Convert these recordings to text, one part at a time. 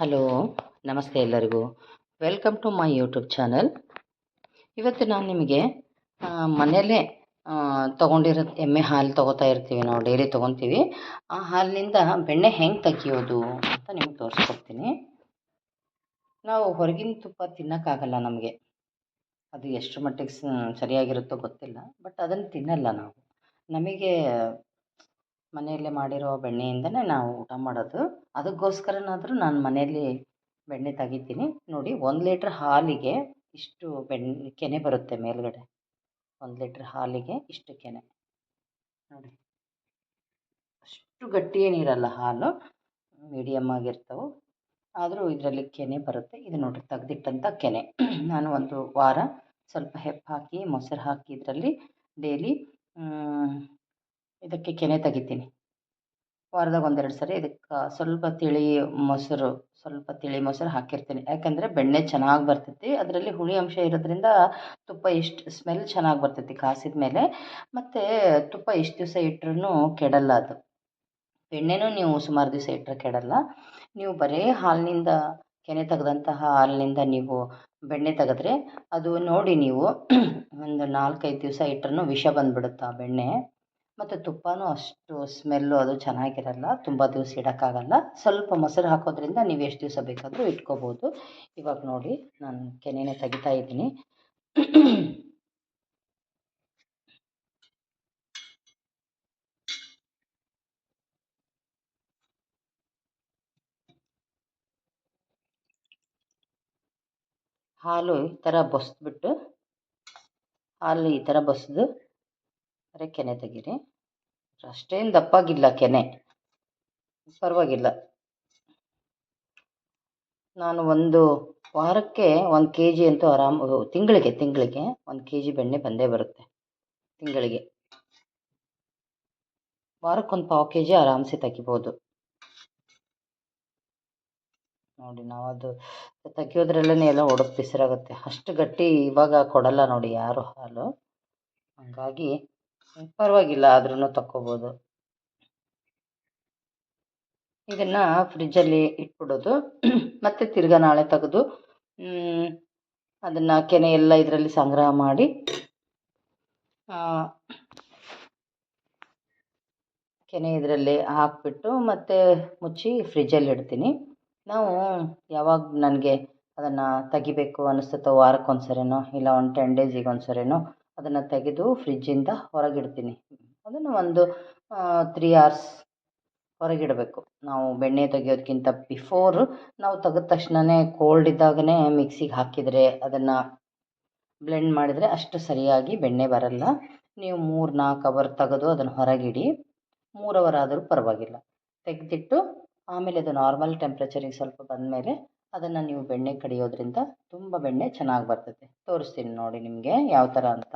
Hello, ನಮಸ್ತೆ ಎಲ್ಲರಿಗೂ. Welcome to my YouTube channel ಇವತ್ತು ನಾನು ನಿಮಗೆ ಮನೆಯಲ್ಲೇ ತೊಗೊಂಡಿರೋ ಎಮ್ಮೆ ಹಾಲು ತೊಗೋತಾ ಇರ್ತೀವಿ ನಾವು, ಡೈಲಿ ತೊಗೊತೀವಿ. ಆ ಹಾಲಿನಿಂದ ಬೆಣ್ಣೆ ಹೆಂಗೆ ತೆಗಿಯೋದು ಅಂತ ನಿಮ್ಗೆ ತೋರಿಸ್ಕೊಡ್ತೀನಿ. ನಾವು ಹೊರಗಿನ ತುಪ್ಪ ತಿನ್ನೋಕ್ಕಾಗಲ್ಲ ನಮಗೆ. ಅದು ಎಷ್ಟು ಮಟ್ಟಿಗೆ ಸರಿಯಾಗಿರುತ್ತೋ ಗೊತ್ತಿಲ್ಲ, ಬಟ್ ಅದನ್ನು ತಿನ್ನಲ್ಲ ನಾವು. ನಮಗೆ ಮನೆಯಲ್ಲೇ ಮಾಡಿರೋ ಬೆಣ್ಣೆಯಿಂದಲೇ ನಾವು ಊಟ ಮಾಡೋದು. ಅದಕ್ಕೋಸ್ಕರನಾದರೂ ನಾನು ಮನೆಯಲ್ಲಿ ಬೆಣ್ಣೆ ತೆಗಿತೀನಿ. ನೋಡಿ, ಒಂದು ಲೀಟ್ರ್ ಹಾಲಿಗೆ ಇಷ್ಟು ಬೆಣ್ಣೆ ಕೆನೆ ಬರುತ್ತೆ ಮೇಲುಗಡೆ. ಒಂದು ಲೀಟ್ರ್ ಹಾಲಿಗೆ ಇಷ್ಟು ಕೆನೆ. ನೋಡಿ. ಅಷ್ಟು ಗಟ್ಟಿ ಏನಿರಲ್ಲ ಹಾಲು. ಮೀಡಿಯಮ್ ಆಗಿರ್ತವೆ. ಆದರೂ ಇದರಲ್ಲಿ ಕೆನೆ ಬರುತ್ತೆ. ಇದು ನೋಡಿರಿ ತೆಗ್ದಿಟ್ಟಂಥ ಕೆನೆ. ನಾನು ಒಂದು ವಾರ ಸ್ವಲ್ಪ ಹೆಪ್ಪು ಹಾಕಿ, ಮೊಸರು ಹಾಕಿ ಇದರಲ್ಲಿ ಡೈಲಿ ಇದಕ್ಕೆ ಕೆನೆ ತೆಗಿತೀನಿ. ವಾರದಾಗ ಒಂದೆರಡು ಸರಿ ಇದಕ್ಕೆ ಸ್ವಲ್ಪ ತಿಳಿ ಮೊಸರು, ಸ್ವಲ್ಪ ತಿಳಿ ಮೊಸರು ಹಾಕಿರ್ತೀನಿ. ಯಾಕಂದರೆ ಬೆಣ್ಣೆ ಚೆನ್ನಾಗಿ ಬರ್ತೈತಿ. ಅದರಲ್ಲಿ ಹುಳಿ ಅಂಶ ಇರೋದ್ರಿಂದ ತುಪ್ಪ ಎಷ್ಟು ಸ್ಮೆಲ್ ಚೆನ್ನಾಗಿ ಬರ್ತೈತಿ ಕಾಸಿದ ಮೇಲೆ. ಮತ್ತು ತುಪ್ಪ ಎಷ್ಟು ದಿವಸ ಇಟ್ಟರೂ ಕೆಡಲ್ಲ ಅದು. ಬೆಣ್ಣೆನೂ ನೀವು ಸುಮಾರು ದಿವಸ ಇಟ್ಟರೆ ಕೆಡಲ್ಲ. ನೀವು ಬರೀ ಹಾಲಿನಿಂದ, ಕೆನೆ ತೆಗೆದಂತಹ ಹಾಲಿನಿಂದ ನೀವು ಬೆಣ್ಣೆ ತೆಗೆದ್ರೆ ಅದು ನೋಡಿ ನೀವು ಒಂದು ನಾಲ್ಕೈದು ದಿವಸ ಇಟ್ಟರೂ ವಿಷ ಬಂದುಬಿಡುತ್ತೆ ಆ ಬೆಣ್ಣೆ. ಮತ್ತು ತುಪ್ಪನೂ ಅಷ್ಟು ಸ್ಮೆಲ್ಲು ಅದು ಚೆನ್ನಾಗಿರಲ್ಲ, ತುಂಬ ದಿವಸ ಇಡೋಕ್ಕಾಗಲ್ಲ. ಸ್ವಲ್ಪ ಮೊಸರು ಹಾಕೋದ್ರಿಂದ ನೀವು ಎಷ್ಟು ದಿವಸ ಬೇಕಾದರೂ ಇಟ್ಕೋಬೋದು. ಇವಾಗ ನೋಡಿ, ನಾನು ಕೆನೆನೇ ತೆಗಿತಾ ಇದ್ದೀನಿ. ಹಾಲು ಈ ಥರ ಬಸ್ದ್ಬಿಟ್ಟು, ಹಾಲು ಈ ಥರ ಬಸ್ದು ಬರೀ ಕೆನೆ ತೆಗೀರಿ. ಅಷ್ಟೇನು ದಪ್ಪಾಗಿಲ್ಲ ಕೆನೆ. ಪರವಾಗಿಲ್ಲ. ನಾನು ಒಂದು ವಾರಕ್ಕೆ ಒಂದು ಕೆ ಜಿ ಅಂತೂ ಆರಾಮ ತಿಂಗಳಿಗೆ ತಿಂಗಳಿಗೆ ಒಂದು ಕೆ ಜಿ ಬೆಣ್ಣೆ ಬಂದೇ ಬರುತ್ತೆ. ತಿಂಗಳಿಗೆ. ವಾರಕ್ಕೊಂದು ಪಾವು ಕೆ ಜಿ ಆರಾಮ್ಸೆ ತೆಗಿಬೋದು. ನೋಡಿ ನಾವು ಅದು ತೆಗಿಯೋದ್ರಲ್ಲೇ ಎಲ್ಲ ಒಡಕ್ ಬಿಸಿರಾಗುತ್ತೆ ಅಷ್ಟು ಗಟ್ಟಿ ಇವಾಗ ಕೊಡಲ್ಲ ನೋಡಿ ಯಾರು ಹಾಲು. ಹಂಗಾಗಿ ಪರವಾಗಿಲ್ಲ ಆದ್ರೂ ತಕ್ಕೋಬೋದು. ಇದನ್ನು ಫ್ರಿಜ್ಜಲ್ಲಿ ಇಟ್ಬಿಡೋದು. ಮತ್ತು ತಿರ್ಗ ನಾಳೆ ತೆಗೆದು ಅದನ್ನು ಕೆನೆ ಎಲ್ಲ ಇದರಲ್ಲಿ ಸಂಗ್ರಹ ಮಾಡಿ ಕೆನೆ ಇದರಲ್ಲಿ ಹಾಕಿಬಿಟ್ಟು ಮತ್ತು ಮುಚ್ಚಿ ಫ್ರಿಜ್ಜಲ್ಲಿ ಇಡ್ತೀನಿ. ನಾವು ಯಾವಾಗ ನನಗೆ ಅದನ್ನು ತೆಗಿಬೇಕು ಅನಿಸುತ್ತೋ ವಾರಕ್ಕೊಂದು ಸರಿನೋ ಇಲ್ಲ ಒಂದು ಟೆನ್ ಡೇಸಿಗೆ ಒಂದು ಸರಿನೋ ಅದನ್ನು ತೆಗೆದು ಫ್ರಿಜ್ಜಿಂದ ಹೊರಗಿಡ್ತೀನಿ. ಅದನ್ನು ಒಂದು ತ್ರೀ ಅವರ್ಸ್ ಹೊರಗಿಡಬೇಕು. ನಾವು ಬೆಣ್ಣೆ ತೆಗೆಯೋದಕ್ಕಿಂತ ಬಿಫೋರ್ ನಾವು ತೆಗೆದ ತಕ್ಷಣವೇ ಕೋಲ್ಡ್ ಇದ್ದಾಗಲೇ ಮಿಕ್ಸಿಗೆ ಹಾಕಿದರೆ ಅದನ್ನು ಬ್ಲೆಂಡ್ ಮಾಡಿದರೆ ಅಷ್ಟು ಸರಿಯಾಗಿ ಬೆಣ್ಣೆ ಬರಲ್ಲ. ನೀವು ಮೂರು, ನಾಲ್ಕು ಅವರ್ ತೆಗೆದು ಅದನ್ನು ಹೊರಗಿಡಿ. ಮೂರು ಅವರ್ ಆದರೂ ಪರವಾಗಿಲ್ಲ. ತೆಗೆದಿಟ್ಟು ಆಮೇಲೆ ಅದು ನಾರ್ಮಲ್ ಟೆಂಪ್ರೇಚರಿಗೆ ಸ್ವಲ್ಪ ಬಂದಮೇಲೆ ಅದನ್ನು ನೀವು ಬೆಣ್ಣೆ ಕಡಿಯೋದ್ರಿಂದ ತುಂಬ ಬೆಣ್ಣೆ ಚೆನ್ನಾಗಿ ಬರ್ತದೆ. ತೋರಿಸ್ತೀನಿ ನೋಡಿ ನಿಮಗೆ ಯಾವ ಥರ ಅಂತ.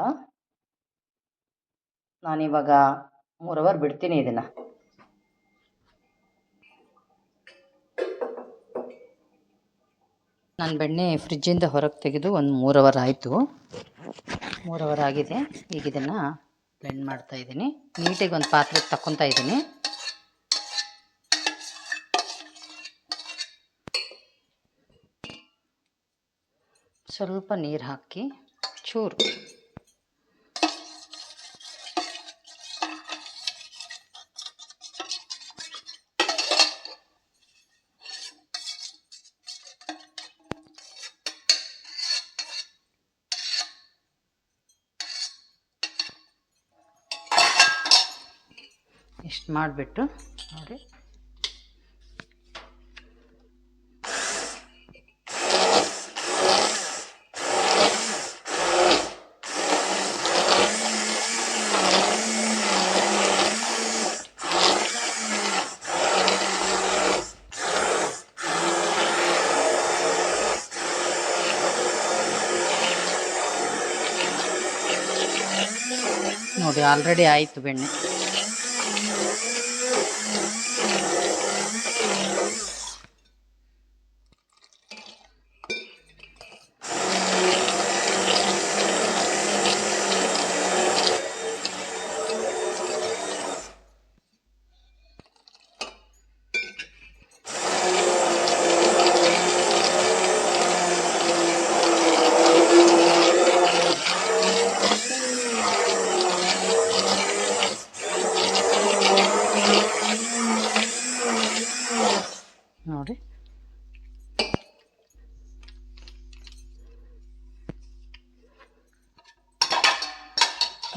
ನಾನಿವಾಗ ಮೂರು ಅವರ್ ಬಿಡ್ತೀನಿ ಇದನ್ನು. ನಾನು ಬೆಣ್ಣೆ ಫ್ರಿಜ್ಜಿಂದ ಹೊರಗೆ ತೆಗೆದು ಒಂದು ಮೂರು ಅವರ್ ಆಯಿತು. ಮೂರು ಅವರ್ ಆಗಿದೆ. ಈಗ ಇದನ್ನು ಬ್ಲೆಂಡ್ ಮಾಡ್ತಾ ಇದ್ದೀನಿ. ನೀಟಾಗಿ ಒಂದು ಪಾತ್ರೆಗೆ ತಕ್ಕೊತಾ ಇದ್ದೀನಿ. ಸ್ವಲ್ಪ ನೀರು ಹಾಕಿ ಚೂರು. ಇಷ್ಟು ಮಾಡಿಬಿಟ್ಟು ನೋಡಿ. ನೋಡಿ ಆಲ್ರೆಡಿ ಆಯಿತು ಬೆಣ್ಣೆ.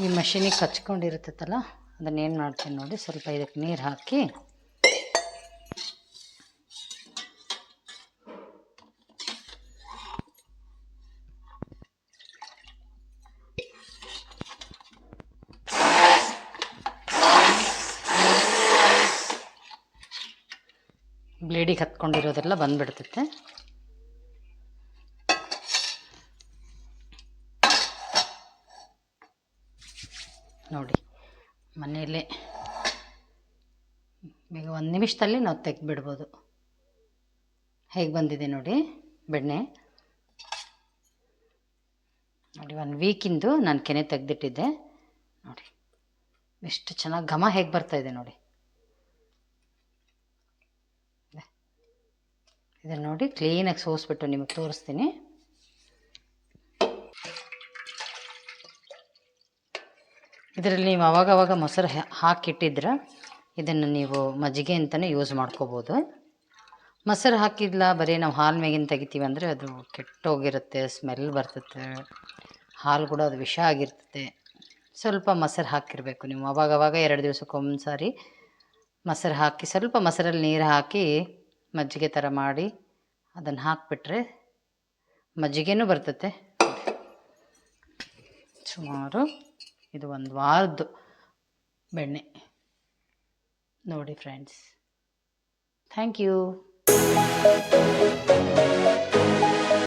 ಮೆಷಿನಿಗೆ ಕಚ್ಕೊಂಡಿರುತ್ತಲ್ಲ ಅದನ್ನೇನು ಮಾಡ್ತೀನಿ ನೋಡಿ ಸ್ವಲ್ಪ ಇದಕ್ಕೆ ನೀರು ಹಾಕಿ. ಬ್ಲೇಡಿಗೆ ಹತ್ಕೊಂಡಿರೋದೆಲ್ಲ ಬಂದ್ಬಿಡ್ತೈತೆ. ನೋಡಿ, ಮನೆಯಲ್ಲೇ. ಈಗ ಒಂದು ನಿಮಿಷದಲ್ಲಿ ನಾವು ತೆಗೆದ್ಬಿಡ್ಬೋದು. ಹೇಗೆ ಬಂದಿದೆ ನೋಡಿ, ಬೆಣ್ಣೆ. ನೋಡಿ ಒನ್ ವೀಕಿಂದು ನಾನು ಕೆನೆ ತೆಗೆದಿಟ್ಟಿದ್ದೆ. ನೋಡಿ, ಎಷ್ಟು ಚೆನ್ನಾಗಿ ಘಮ ಹೇಗೆ ಬರ್ತಾ ಇದೆ ನೋಡಿ. ಇದನ್ನು ನೋಡಿ ಕ್ಲೀನಾಗಿ ಸೋಸ್ಬಿಟ್ಟು ನಿಮಗೆ ತೋರಿಸ್ತೀನಿ. ಇದರಲ್ಲಿ ನೀವು ಅವಾಗವಾಗ ಮೊಸರು ಹಾಕಿಟ್ಟಿದ್ರೆ ಇದನ್ನು ನೀವು ಮಜ್ಜಿಗೆ ಅಂತಲೇ ಯೂಸ್ ಮಾಡ್ಕೋಬೋದು. ಮೊಸರು ಹಾಕಿಲ್ಲ ಬರೀ ನಾವು ಹಾಲು ಮೇಗಿನ ತೆಗಿತೀವಿ ಅಂದರೆ ಅದು ಕೆಟ್ಟೋಗಿರುತ್ತೆ ಸ್ಮೆಲ್ ಬರ್ತದೆ ಹಾಲು ಕೂಡ ಅದು ವಿಷ ಆಗಿರ್ತದೆ ಸ್ವಲ್ಪ ಮೊಸರು ಹಾಕಿರಬೇಕು ನೀವು. ಅವಾಗವಾಗ ಎರಡು ದಿವಸಕ್ಕೊಂದು ಸಾರಿ ಮೊಸರು ಹಾಕಿ, ಸ್ವಲ್ಪ ಮೊಸರಲ್ಲಿ ನೀರು ಹಾಕಿ ಮಜ್ಜಿಗೆ ಥರ ಮಾಡಿ ಅದನ್ನು ಹಾಕಿಬಿಟ್ರೆ ಮಜ್ಜಿಗೆನೂ ಬರ್ತತೆ. ಸುಮಾರು ಇದು ಒಂದು ವಾರದ್ದು ಬೆಣ್ಣೆ. ನೋಡಿ ಫ್ರೆಂಡ್ಸ್ ಥ್ಯಾಂಕ್ ಯು